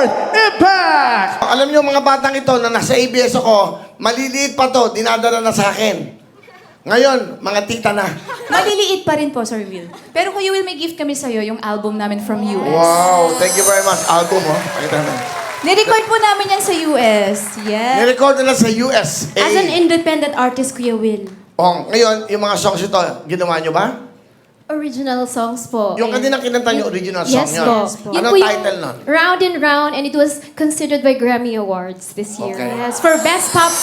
fourth impact. Alam niyo mga batang ito na nasa ABS ako, maliliit pa to, dinadala na sa akin. Ngayon, mga tita na. Maliliit pa rin po, Sir Will. Pero Kuya Will, may gift kami sa'yo, yung album namin from US. Wow, thank you very much. Album, oh. Pakita na. Nirecord po namin yan sa US. Yes. Nirecord nila sa US. As an independent artist, Kuya Will. oh, ngayon, yung mga songs ito, ginawa niyo ba? Original songs po. Yung And- kanina kinanta niyo, original song Yes yun. po. Yes po. Yun Anong po yung title nun? Round and Round and it was considered by Grammy Awards this year. Okay. Yes, for Best Pop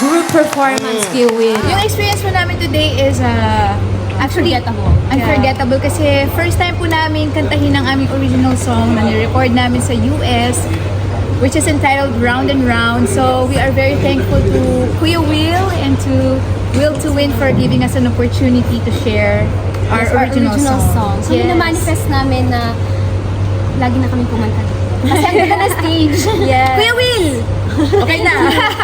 Group Performance, Kuya Will. Yung experience po namin today is uh, actually Unforgettable. unforgettable kasi first time po namin kantahin ang aming original song na nirecord namin sa US which is entitled Round and Round. So we are very thankful to Kuya Will and to Will to Win for giving us an opportunity to share our, Yes, original, song. So, Yes. manifest namin na lagi na kami kumanta. Kasi ang ganda na stage. yes. Kuya Will! Okay na.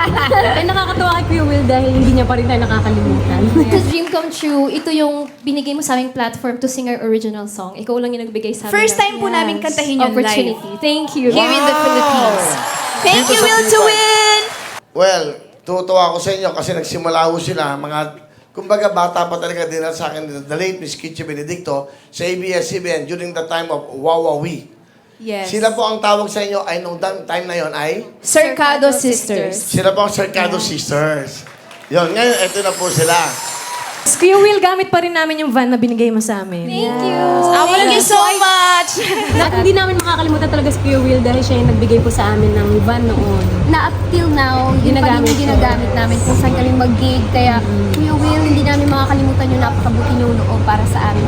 Ay, nakakatawa kay Kuya Will dahil hindi niya pa rin tayo nakakalimutan. To dream come true, ito yung binigay mo sa aming platform to sing our original song. Ikaw lang yung nagbigay sa amin. First time po namin kantahin yun live. opportunity. Thank you. Here in the Philippines. Thank Dito you, Will to. Win! Well, tutuwa ako sa inyo kasi nagsimula ho sila, mga, kumbaga bata pa talaga din sa akin, the late Miss Kitchi Benedicto, sa ABS-CBN during the time of Wawawi. Yes. Sila po ang tawag sa inyo ay nung time na yon ay, Circado Sisters. sila po ang Cercado Sisters. Yon, ngayon, eto na po sila. Kuya Will, gamit pa rin namin yung van na binigay mo sa amin. Thank you. Thank you so much! At hindi namin makakalimutan talaga si Kuya Will dahil siya yung nagbigay po sa amin ng van noon. na up till now, yun pa rin Ginagamit yung ko. ginagamit namin kung saan kami mag-gig. Kaya, Kuya Will, hindi namin makakalimutan yung napakabuti niyong loob para sa amin.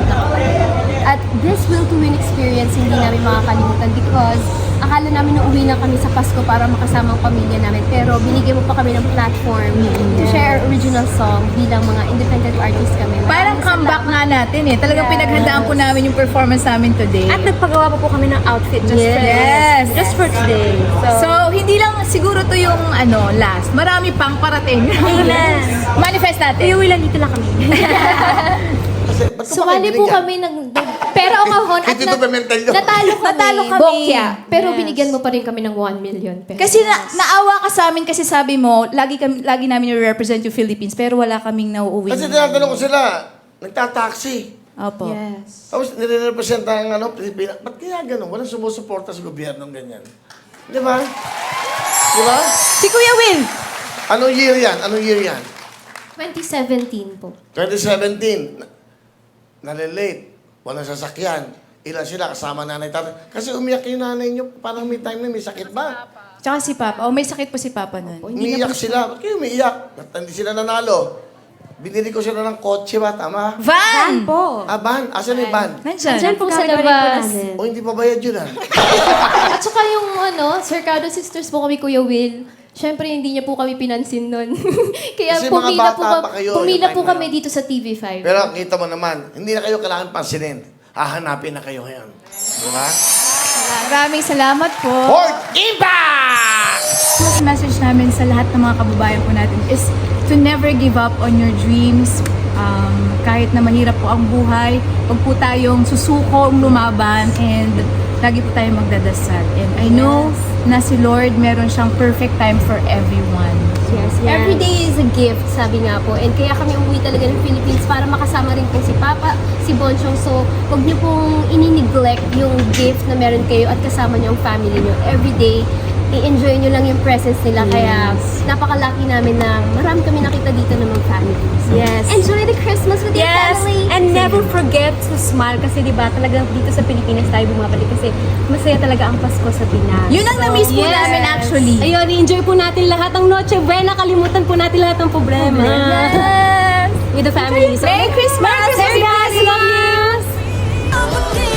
At this Will to Win experience, hindi namin makakalimutan because akala namin na uwi na kami sa Pasko para makasama ang pamilya namin. Pero binigyan mo pa kami ng platform to share our original song bilang mga independent artists kami. Parang comeback nga natin eh. Talagang Yes. pinaghandaan po namin yung performance namin today. At nagpagawa pa po kami ng outfit just for Yes. Just for today. So, hindi lang siguro to yung ano last. Marami pang parating. Yes. Manifest natin. Kuya Will, andito lang kami. Kasi, ba't ka Sumali makikinig po yan? kami ng... Pero ang kahon at yun. natalo kami. Natalo kami. Bokya. Pero Yes. binigyan mo pa rin kami ng 1 million pesos. Kasi na, naawa ka sa amin kasi sabi mo, lagi kami lagi namin i-represent yung Philippines pero wala kaming nauuwi. Kasi tinatanong ko sila, nagtataksi. Opo. Yes. Tapos nire-represent ang ano, Pilipinas. Ba't kaya ganun? Walang sumusuporta sa gobyerno ng ganyan. Di ba? Di ba? Si Kuya Will! Anong year yan? Anong year yan? 2017 po. 2017. Na- Nalilate. Walang sasakyan. Ilan sila kasama nanay tatay. Kasi umiyak yung nanay niyo. Parang may time na may sakit ba? Tsaka si Papa. Oh, may sakit po si Papa nun. Umiiyak sila. Ba't kayo umiiyak? Ba't hindi sila nanalo? Binili ko sila ng kotse ba? Tama? Van! Po. Ah, van? Asan yung van? Nandyan. Diyan po sa labas. O, hindi pa bayad yun ah. At saka yung ano, Circado Sisters po kami, Kuya Will. Siyempre, hindi niya po kami pinansin nun. Kaya Kasi mga pumila po, bata ka- pa kayo, pumila yung po time na kami yun. dito sa TV5. Pero kita mo naman, hindi na kayo kailangan pansinin. Hahanapin na kayo ngayon. Di ba? Maraming salamat po. Fort Impact! Mas message namin sa lahat ng mga kababayan po natin is to never give up on your dreams. Um, kahit na mahirap po ang buhay, huwag po tayong susukong lumaban and lagi po tayong magdadasal. And I know na si Lord meron siyang perfect time for everyone. Yes, Every day is a gift, sabi nga po. And kaya kami umuwi talaga ng Philippines para makasama rin po si Papa, si Bonchong. So, huwag niyo pong ini-neglect yung gift na meron kayo at kasama niyo ang family niyo. Every day, i-enjoy niyo lang yung presence nila. Kaya, napakalaki namin na marami kami nakita dito ng mga family. So, Yes. Enjoy the Christmas with your Yes, family. and never forget to smile kasi di ba talagang dito sa Pilipinas tayo bumabalik kasi masaya talaga ang Pasko sa Pinas. Yun ang na-miss po yes. namin actually. Ayun, i-enjoy po natin lahat ng Noche Buena. Kalimutan po natin lahat ng problema. Yes! With the family. So, Merry Christmas! Merry Christmas, guys! Love you! I'm a